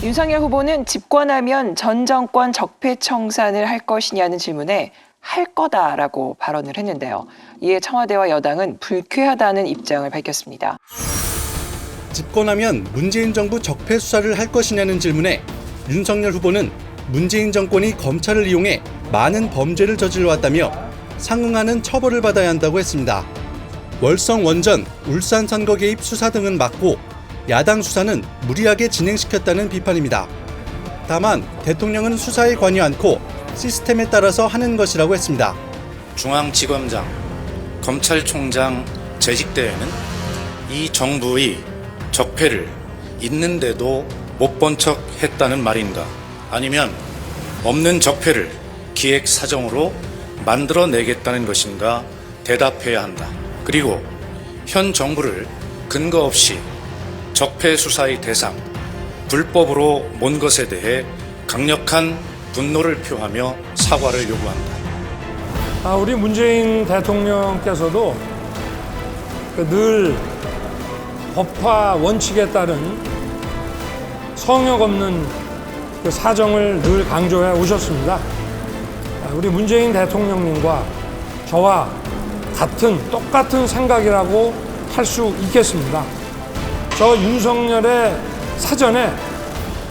윤석열 후보는 집권하면 전 정권 적폐 청산을 할 것이냐는 질문에 할 거다라고 발언을 했는데요. 이에 청와대와 여당은 불쾌하다는 입장을 밝혔습니다. 집권하면 문재인 정부 적폐 수사를 할 것이냐는 질문에 윤석열 후보는 문재인 정권이 검찰을 이용해 많은 범죄를 저질러 왔다며 상응하는 처벌을 받아야 한다고 했습니다. 월성 원전, 울산 선거 개입 수사 등은 막고 야당 수사는 무리하게 진행시켰다는 비판입니다. 다만 대통령은 수사에 관여 않고 시스템에 따라서 하는 것이라고 했습니다. 중앙지검장, 검찰총장 재직 때에는 이 정부의 적폐를 있는데도 못 본 척 했다는 말인가? 아니면 없는 적폐를 기획 사정으로 만들어내겠다는 것인가 대답해야 한다. 그리고 현 정부를 근거 없이 적폐 수사의 대상, 불법으로 몬 것에 대해 강력한 분노를 표하며 사과를 요구한다. 아, 우리 문재인 대통령께서도 그늘 법화 원칙에 따른 성역 없는 그 사정을 늘 강조해 오셨습니다. 아, 우리 문재인 대통령님과 저와 같은 똑같은 생각이라고 할 수 있겠습니다. 저 윤석열의 사전에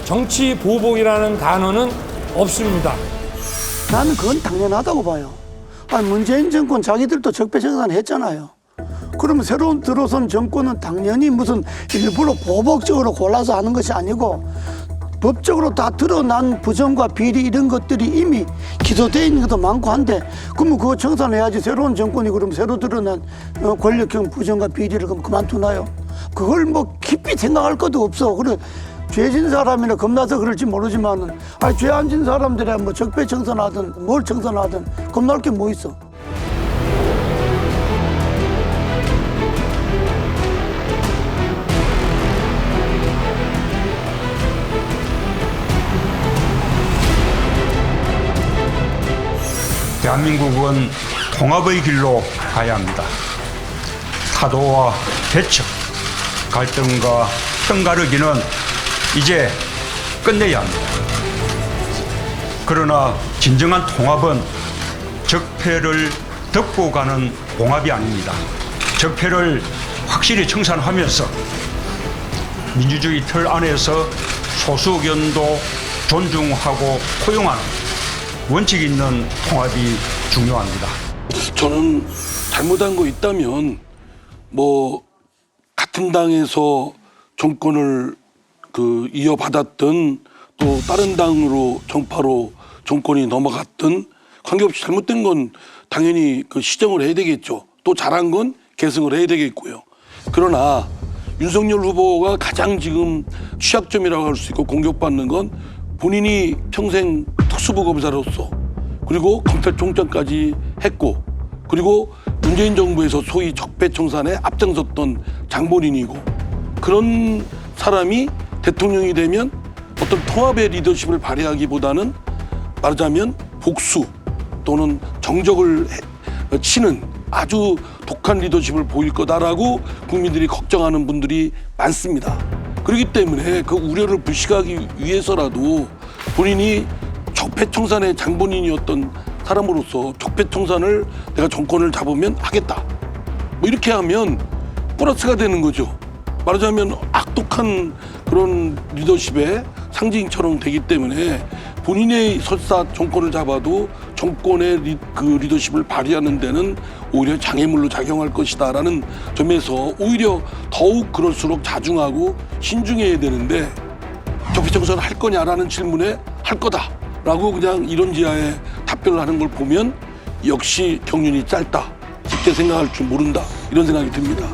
정치 보복이라는 단어는 없습니다. 나는 그건 당연하다고 봐요. 아니, 문재인 정권 자기들도 적폐청산 했잖아요. 그러면 새로운 들어선 정권은 당연히 무슨 일부러 보복적으로 골라서 하는 것이 아니고 법적으로 다 드러난 부정과 비리 이런 것들이 이미 기소되어 있는 것도 많고 한데 그러면 그거 청산해야지 새로운 정권이 그럼 새로 드러난 어, 권력형 부정과 비리를 그럼 그만두나요? 그걸 뭐 깊이 생각할 것도 없어. 그래 죄진 사람이나 겁나서 그럴지 모르지만은 아니 죄 안 진 사람들이 뭐 적폐 청산하든 뭘 청산하든 겁날 게 뭐 있어. 대한민국은 통합의 길로 가야 합니다. 타도와 대척, 갈등과 편가르기는 이제 끝내야 합니다. 그러나 진정한 통합은 적폐를 덮고 가는 봉합이 아닙니다. 적폐를 확실히 청산하면서 민주주의 틀 안에서 소수 의견도 존중하고 포용하는 원칙 있는 통합이 중요합니다. 저는 잘못한 거 있다면 뭐 같은 당에서 정권을 그 이어받았던 또 다른 당으로 정파로 정권이 넘어갔던 관계없이 잘못된 건 당연히 그 시정을 해야 되겠죠. 또 잘한 건 계승을 해야 되겠고요. 그러나 윤석열 후보가 가장 지금 취약점이라고 할 수 있고 공격받는 건 본인이 평생 특수부 검사로서 그리고 검찰총장까지 했고 그리고 문재인 정부에서 소위 적폐청산에 앞장섰던 장본인이고 그런 사람이 대통령이 되면 어떤 통합의 리더십을 발휘하기보다는 말하자면 복수 또는 정적을 해- 치는 아주 독한 리더십을 보일 거다라고 국민들이 걱정하는 분들이 많습니다. 그렇기 때문에 그 우려를 불식하기 위해서라도 본인이 적폐청산의 장본인이었던 사람으로서 적폐청산을 내가 정권을 잡으면 하겠다. 뭐 이렇게 하면 플러스가 되는 거죠. 말하자면 악독한 그런 리더십의 상징처럼 되기 때문에 본인의 설사 정권을 잡아도 정권의 리, 그 리더십을 발휘하는 데는 오히려 장애물로 작용할 것이다라는 점에서 오히려 더욱 그럴수록 자중하고 신중해야 되는데 적폐청산을 할 거냐라는 질문에 할 거다라고 그냥 이런 지하에 답변을 하는 걸 보면 역시 경륜이 짧다 깊게 생각할 줄 모른다 이런 생각이 듭니다.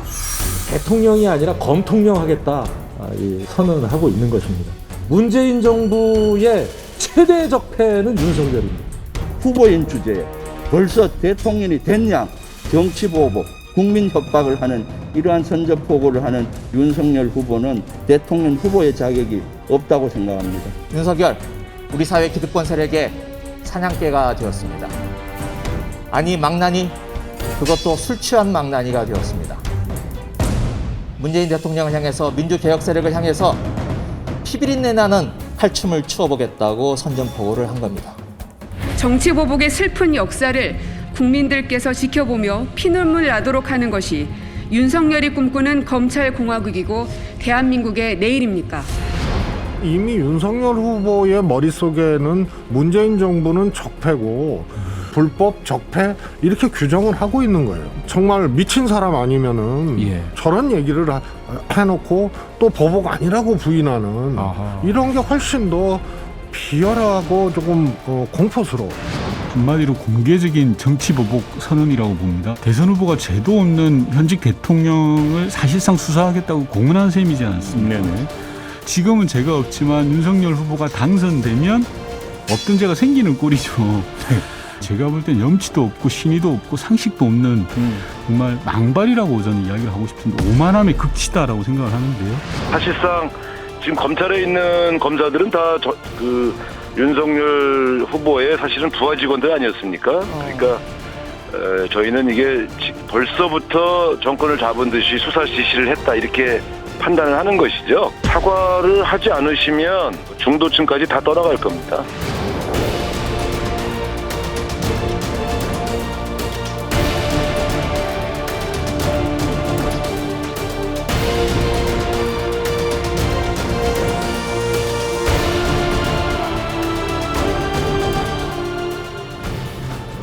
대통령이 아니라 검통령 하겠다 아, 이 선언을 하고 있는 것입니다. 문재인 정부의 최대 적폐는 윤석열입니다. 후보인 주제에 벌써 대통령이 됐냐 정치보복 국민 협박을 하는 이러한 선전포고를 하는 윤석열 후보는 대통령 후보의 자격이 없다고 생각합니다. 윤석열, 우리 사회 기득권 세력의 사냥개가 되었습니다. 아니 망나니, 그것도 술 취한 망나니가 되었습니다. 문재인 대통령을 향해서 민주개혁 세력을 향해서 피비린내 나는 칼춤을 추어보겠다고 선전포고를 한 겁니다. 정치 보복의 슬픈 역사를 국민들께서 지켜보며 피눈물 나도록 하는 것이 윤석열이 꿈꾸는 검찰 공화국이고 대한민국의 내일입니까? 이미 윤석열 후보의 머릿속에는 문재인 정부는 적폐고 불법 적폐 이렇게 규정을 하고 있는 거예요. 정말 미친 사람 아니면은 예. 저런 얘기를 하- 해놓고 또 보복 아니라고 부인하는 아하. 이런 게 훨씬 더 비열하고 조금 어, 공포스러워. 한마디로 공개적인 정치 보복 선언이라고 봅니다. 대선 후보가 죄도 없는 현직 대통령을 사실상 수사하겠다고 공언한 셈이지 않습니까? 지금은 죄가 없지만 윤석열 후보가 당선되면 없던 죄가 생기는 꼴이죠. 제가 볼 땐 염치도 없고 신의도 없고 상식도 없는 정말 망발이라고 저는 이야기를 하고 싶은데 오만함의 극치다라고 생각을 하는데요. 사실상 지금 검찰에 있는 검사들은 다 그 윤석열 후보의 사실은 부하 직원들 아니었습니까? 그러니까 에, 저희는 이게 지- 벌써부터 정권을 잡은 듯이 수사 지시를 했다 이렇게 판단을 하는 것이죠. 사과를 하지 않으시면 중도층까지 다 떠나갈 겁니다.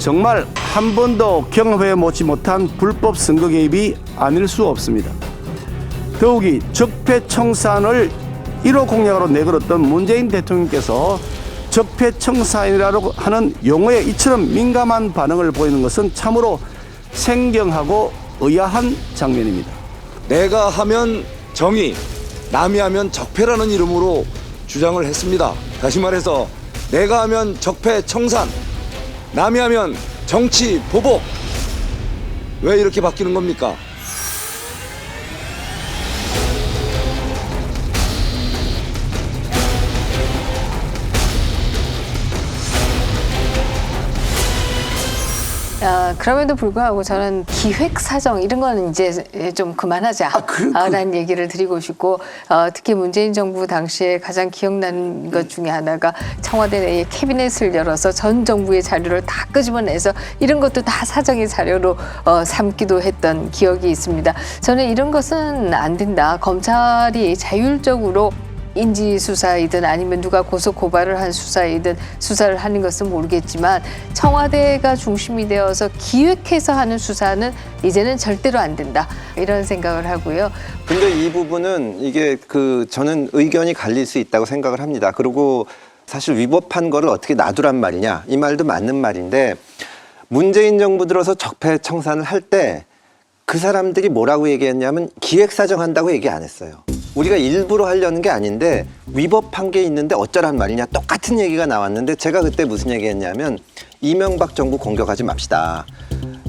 정말 한 번도 경험해 보지 못한 불법 선거 개입이 아닐 수 없습니다. 더욱이 적폐청산을 1호 공약으로 내걸었던 문재인 대통령께서 적폐청산이라고 하는 용어에 이처럼 민감한 반응을 보이는 것은 참으로 생경하고 의아한 장면입니다. 내가 하면 정의, 남이 하면 적폐라는 이름으로 주장을 했습니다. 다시 말해서 내가 하면 적폐 청산, 남이 하면 정치 보복. 왜 이렇게 바뀌는 겁니까? 그럼에도 불구하고 저는 기획 사정 이런 거는 이제 좀 그만하자라는 얘기를 드리고 싶고 어, 특히 문재인 정부 당시에 가장 기억나는 것 중에 하나가 청와대 내에 캐비넷을 열어서 전 정부의 자료를 다 끄집어내서 이런 것도 다 사정의 자료로 어, 삼기도 했던 기억이 있습니다. 저는 이런 것은 안 된다. 검찰이 자율적으로 인지 수사이든 아니면 누가 고소 고발을 한 수사이든 수사를 하는 것은 모르겠지만 청와대가 중심이 되어서 기획해서 하는 수사는 이제는 절대로 안 된다 이런 생각을 하고요. 근데 이 부분은 이게 그 저는 의견이 갈릴 수 있다고 생각을 합니다. 그리고 사실 위법한 거를 어떻게 놔두란 말이냐 이 말도 맞는 말인데 문재인 정부 들어서 적폐 청산을 할 때 그 사람들이 뭐라고 얘기했냐면 기획 사정한다고 얘기 안 했어요. 우리가 일부러 하려는 게 아닌데 위법한 게 있는데 어쩌란 말이냐 똑같은 얘기가 나왔는데 제가 그때 무슨 얘기했냐면 이명박 정부 공격하지 맙시다.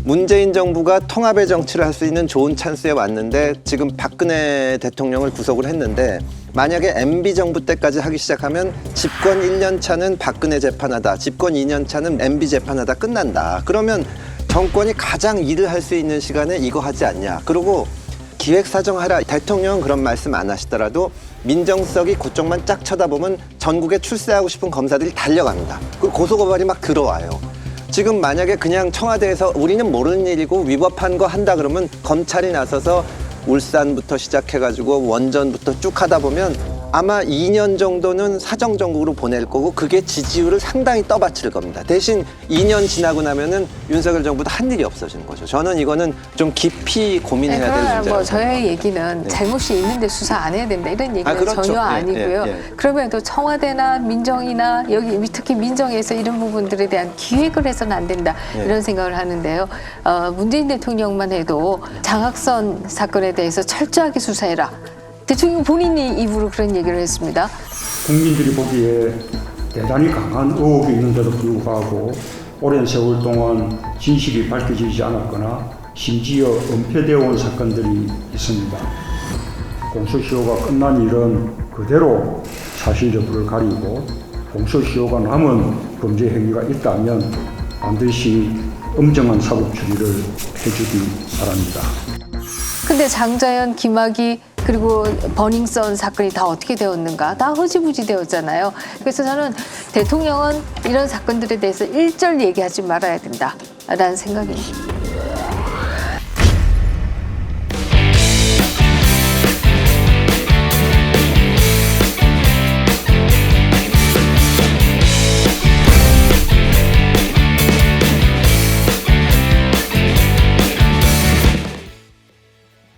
문재인 정부가 통합의 정치를 할 수 있는 좋은 찬스에 왔는데 지금 박근혜 대통령을 구속을 했는데 만약에 MB 정부 때까지 하기 시작하면 집권 1년 차는 박근혜 재판하다, 집권 2년 차는 MB 재판하다 끝난다. 그러면 정권이 가장 일을 할 수 있는 시간에 이거 하지 않냐. 그리고 기획 사정하라. 대통령은 그런 말씀 안 하시더라도 민정수석이 그쪽만 짝 쳐다보면 전국에 출세하고 싶은 검사들이 달려갑니다. 그 고소고발이 막 들어와요. 지금 만약에 그냥 청와대에서 우리는 모르는 일이고 위법한 거 한다 그러면 검찰이 나서서 울산부터 시작해가지고 원전부터 쭉 하다 보면 아마 2년 정도는 사정 정국으로 보낼 거고 그게 지지율을 상당히 떠받칠 겁니다. 대신 2년 지나고 나면은 윤석열 정부도 한 일이 없어지는 거죠. 저는 이거는 좀 깊이 고민해야 될 그러나 문제라고 뭐 저의 생각합니다. 얘기는 네. 잘못이 있는데 수사 안 해야 된다 이런 얘기는 그렇죠. 전혀 예, 아니고요. 예, 예. 그럼에도 청와대나 민정이나 여기 특히 민정에서 이런 부분들에 대한 기획을 해서는 안 된다 예. 이런 생각을 하는데요. 어, 문재인 대통령만 해도 장학선 사건에 대해서 철저하게 수사해라. 대통령 본인이 입으로 그런 얘기를 했습니다. 국민들이 보기에 대단히 강한 의혹이 있는데도 불구하고 오랜 세월 동안 진실이 밝혀지지 않았거나 심지어 은폐되어 온 사건들이 있습니다. 공소시효가 끝난 일은 그대로 사실 여부를 가리고 공소시효가 남은 범죄 행위가 있다면 반드시 엄정한 사법 처리를 해주기 바랍니다. 근데 장자연, 김학의 그리고 버닝썬 사건이 다 어떻게 되었는가? 다 허지부지 되었잖아요. 그래서 저는 대통령은 이런 사건들에 대해서 일절 얘기하지 말아야 된다라는 생각입니다.